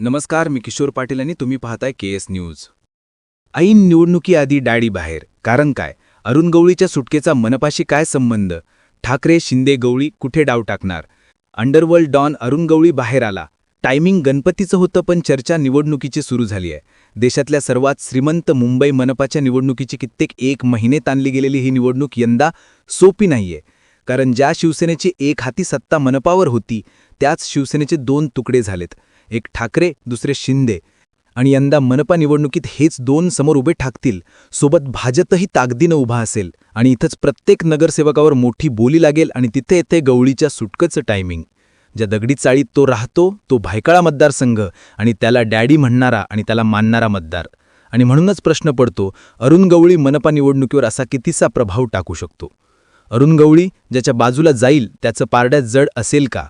नमस्कार मी किशोर पाटील आणि तुम्ही पाहताय के एस न्यूज. ऐन निवडणुकीआधी डॅडी बाहेर. कारण काय? अरुण गवळीच्या सुटकेचा मनपाशी काय संबंध? ठाकरे शिंदे गवळी कुठे डाव टाकणार? अंडरवर्ल्ड डॉन अरुण गवळी बाहेर आला. टायमिंग गणपतीचं होतं पण चर्चा निवडणुकीची सुरू झाली आहे. देशातल्या सर्वात श्रीमंत मुंबई मनपाच्या निवडणुकीची कित्येक एक महिने ताणली गेलेली ही निवडणूक यंदा सोपी नाहीये. कारण ज्या शिवसेनेची एक हाती सत्ता मनपावर होती त्याच शिवसेनेचे दोन तुकडे झालेत. एक ठाकरे दुसरे शिंदे. आणि यंदा मनपा निवडणुकीत हेच दोन समोर उभे ठाकतील. सोबत भाजपही ताकदीनं उभा असेल. आणि इथंच प्रत्येक नगरसेवकावर मोठी बोली लागेल आणि तिथे येते गवळीच्या सुटकचं टायमिंग ज्या दगडी चाळीत तो राहतो तो भायकाळा मतदारसंघ आणि त्याला डॅडी म्हणणारा आणि त्याला मानणारा मतदार. आणि म्हणूनच प्रश्न पडतो अरुण गवळी मनपा निवडणुकीवर असा कितीसा प्रभाव टाकू शकतो? अरुण गवळी ज्याच्या बाजूला जाईल त्याचं पारड्यात जड असेल का?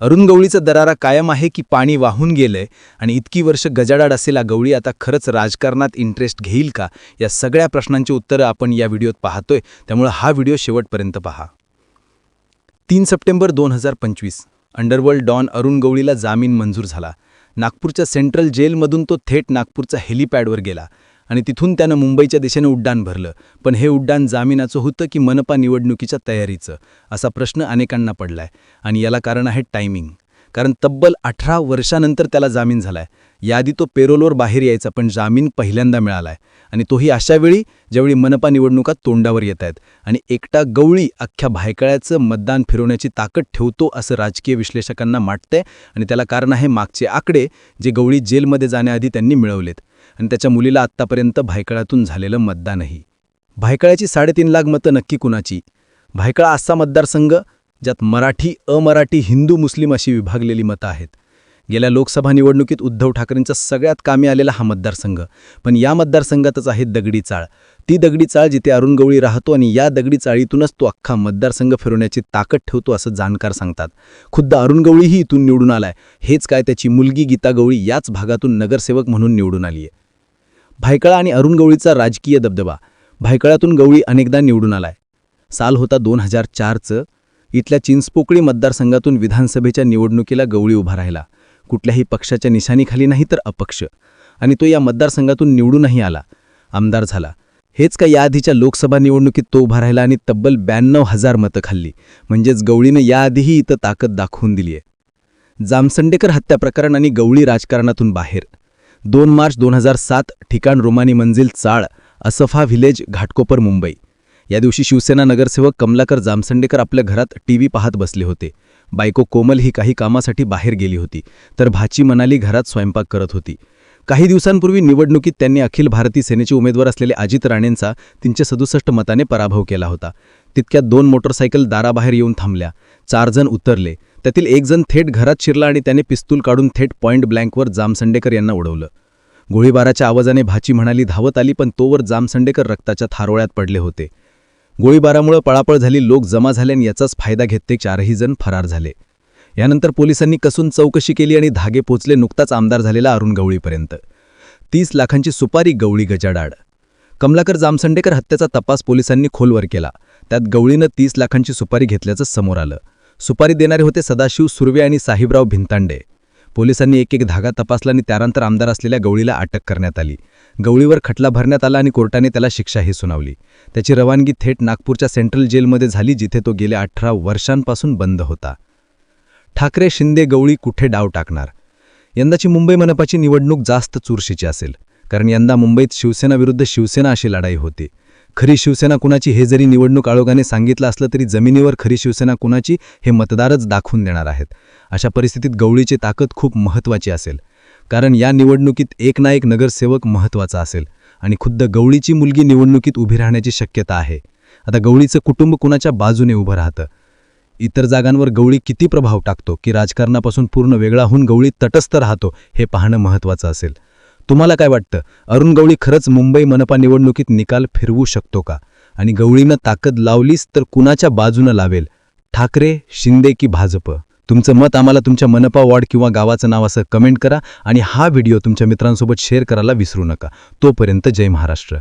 अरुण गवळीचा दरारा कायम आहे की पाणी वाहून गेलंय आणि इतकी वर्ष गजाडाड असलेला गवळी आता खरंच राजकारणात इंटरेस्ट घेईल का? या सगळ्या प्रश्नांची उत्तरं आपण या व्हिडिओत पाहतोय. त्यामुळे हा व्हिडिओ शेवटपर्यंत पहा. तीन सप्टेंबर दोन हजार पंचवीस अंडरवर्ल्ड डॉन अरुण गवळीला जामीन मंजूर झाला. नागपूरच्या सेंट्रल जेलमधून तो थेट नागपूरच्या हेलिपॅडवर गेला. आणि तिथून त्यानं मुंबईच्या दिशेनं उड्डाण भरलं. पण हे उड्डाण जामिनाचं होतं की मनपा निवडणुकीच्या तयारीचं? असा प्रश्न अनेकांना पडलाय. आणि याला कारण आहे टायमिंग. कारण तब्बल अठरा वर्षानंतर त्याला जामीन झालाय. याआधी तो पेरोलवर बाहेर यायचा पण जामीन पहिल्यांदा मिळालाय. आणि तोही अशा वेळी ज्यावेळी मनपा निवडणुका तोंडावर येत आहेत आणि एकटा गवळी अख्ख्या भायकळ्याचं मतदान फिरवण्याची ताकद ठेवतो असं राजकीय विश्लेषकांना वाटतंय आणि त्याला कारण आहे मागचे आकडे जे गवळी जेलमध्ये जाण्याआधी त्यांनी मिळवलेत. आणि त्याच्या मुलीला आत्तापर्यंत भायकळातून झालेलं मतदानही. भायकळ्याची साडेतीन लाख मतं नक्की कुणाची? भायकळा असा मतदारसंघ ज्यात मराठी अमराठी हिंदू मुस्लिम अशी विभागलेली मतं आहेत. गेल्या लोकसभा निवडणुकीत उद्धव ठाकरेंचा सगळ्यात कामी आलेला हा मतदारसंघ. पण या मतदारसंघातच आहे दगडी चाळ. ती दगडी चाळ जिथे अरुण गवळी राहतो आणि या दगडी चाळीतूनच तो अख्खा मतदारसंघ फिरवण्याची ताकद ठेवतो असं जाणकार सांगतात. खुद्द अरुण गवळीही इथून निवडून आलाय. हेच काय त्याची मुलगी गीता गवळी याच भागातून नगरसेवक म्हणून निवडून आली आहे भायकळा आणि अरुण गवळीचा राजकीय दबदबा. भायकळातून गवळी अनेकदा निवडून आलाय. साल होता दोन हजार चारचं. इथल्या चिंचपोकळी मतदारसंघातून विधानसभेच्या निवडणुकीला गवळी उभा राहिला. कुठल्याही पक्षाच्या निशाणीखाली नाही तर अपक्ष. आणि तो या मतदारसंघातून निवडूनही आला. आमदार झाला. हेच का याआधीच्या लोकसभा निवडणुकीत तो उभा राहिला आणि तब्बल ब्याण्णव हजार मतं खाल्ली. म्हणजेच गवळीनं याआधीही इथं ताकद दाखवून दिली आहे जामसंडेकर हत्या प्रकरण आणि गवळी राजकारणातून बाहेर. दोन मार्च दोन हजार सात ठिकाण रोमानी मंजिल चाळ असफा व्हिलेज घाटकोपर मुंबई. या दिवशी शिवसेना नगरसेवक कमलाकर जामसंडेकर आपल्या घरात टीव्ही पाहत बसले होते. बायको कोमल ही काही कामासाठी बाहेर गेली होती तर भाची मनाली घरात स्वयंपाक करत होती. काही दिवसांपूर्वी निवडणुकीत त्यांनी अखिल भारतीय सेनेचे उमेदवार असलेले अजित राणेंचा तीनशे सदुसष्ट मताने पराभव केला होता. तितक्यात दोन मोटरसायकल दाराबाहेर येऊन थांबल्या. चार जण उतरले. त्यातील एक जण थेट घरात शिरला आणि त्याने पिस्तूल काढून थेट पॉइंट ब्लँकवर जामसंडेकर यांना उडवलं. गोळीबाराच्या आवाजाने भाची म्हणाली धावत आली पण तोवर जामसंडेकर रक्ताच्या थारोळ्यात पडले होते. गोळीबारामुळे पळापळ झाली लोक जमा झाले आणि याचाच फायदा घेत ते चारही जण फरार झाले. यानंतर पोलिसांनी कसून चौकशी केली आणि धागे पोचले नुकताच आमदार झालेला अरुण गवळीपर्यंत. तीस लाखांची सुपारी गवळी गजाडाड कमलाकर जामसंडेकर हत्येचा तपास पोलिसांनी खोलवर केला. त्यात गवळीनं तीस लाखांची सुपारी घेतल्याचं समोर आलं. सुपारी देणारे होते सदाशिव सुर्वे आणि साहिबराव भिंतांडे. पोलिसांनी एक एक धागा तपासला आणि त्यानंतर आमदार असलेल्या गवळीला अटक करण्यात आली. गवळीवर खटला भरण्यात आला आणि कोर्टाने त्याला शिक्षाही सुनावली. त्याची रवानगी थेट नागपूरच्या सेंट्रल जेलमध्ये झाली जिथे तो गेल्या अठरा वर्षांपासून बंद होता. ठाकरे शिंदे गवळी कुठे डाव टाकणार? यंदाची मुंबई मनपाची निवडणूक जास्त चुरशीची असेल कारण यंदा मुंबईत शिवसेना विरुद्ध शिवसेना अशी लढाई होती. खरी शिवसेना कुणाची हे जरी निवडणूक आयोगाने सांगितलं असलं तरी जमिनीवर खरी शिवसेना कुणाची हे मतदारच दाखवून देणार आहेत. अशा परिस्थितीत गवळीची ताकद खूप महत्त्वाची असेल. कारण या निवडणुकीत एक ना एक नगरसेवक महत्त्वाचा असेल. आणि खुद्द गवळीची मुलगी निवडणुकीत उभी राहण्याची शक्यता आहे. आता गवळीचं कुटुंब कुणाच्या बाजूने उभं राहतं? इतर जागांवर गवळी किती प्रभाव टाकतो की राजकारणापासून पूर्ण वेगळा होऊन गवळी तटस्थ राहतो हे पाहणं महत्त्वाचं असेल. तुम्हाला काय वाटतं? अरुण गवळी खरंच मुंबई मनपा निवडणुकीत निकाल फिरवू शकतो का? आणि गवळीनं ताकद लावलीच तर कुणाच्या बाजूनं लावेल? ठाकरे शिंदे की भाजप? तुमचं मत आम्हाला तुमच्या मनपा वॉर्ड किंवा गावाचं नाव असं कमेंट करा आणि हा व्हिडिओ तुमच्या मित्रांसोबत शेअर करायला विसरू नका. तोपर्यंत जय महाराष्ट्र.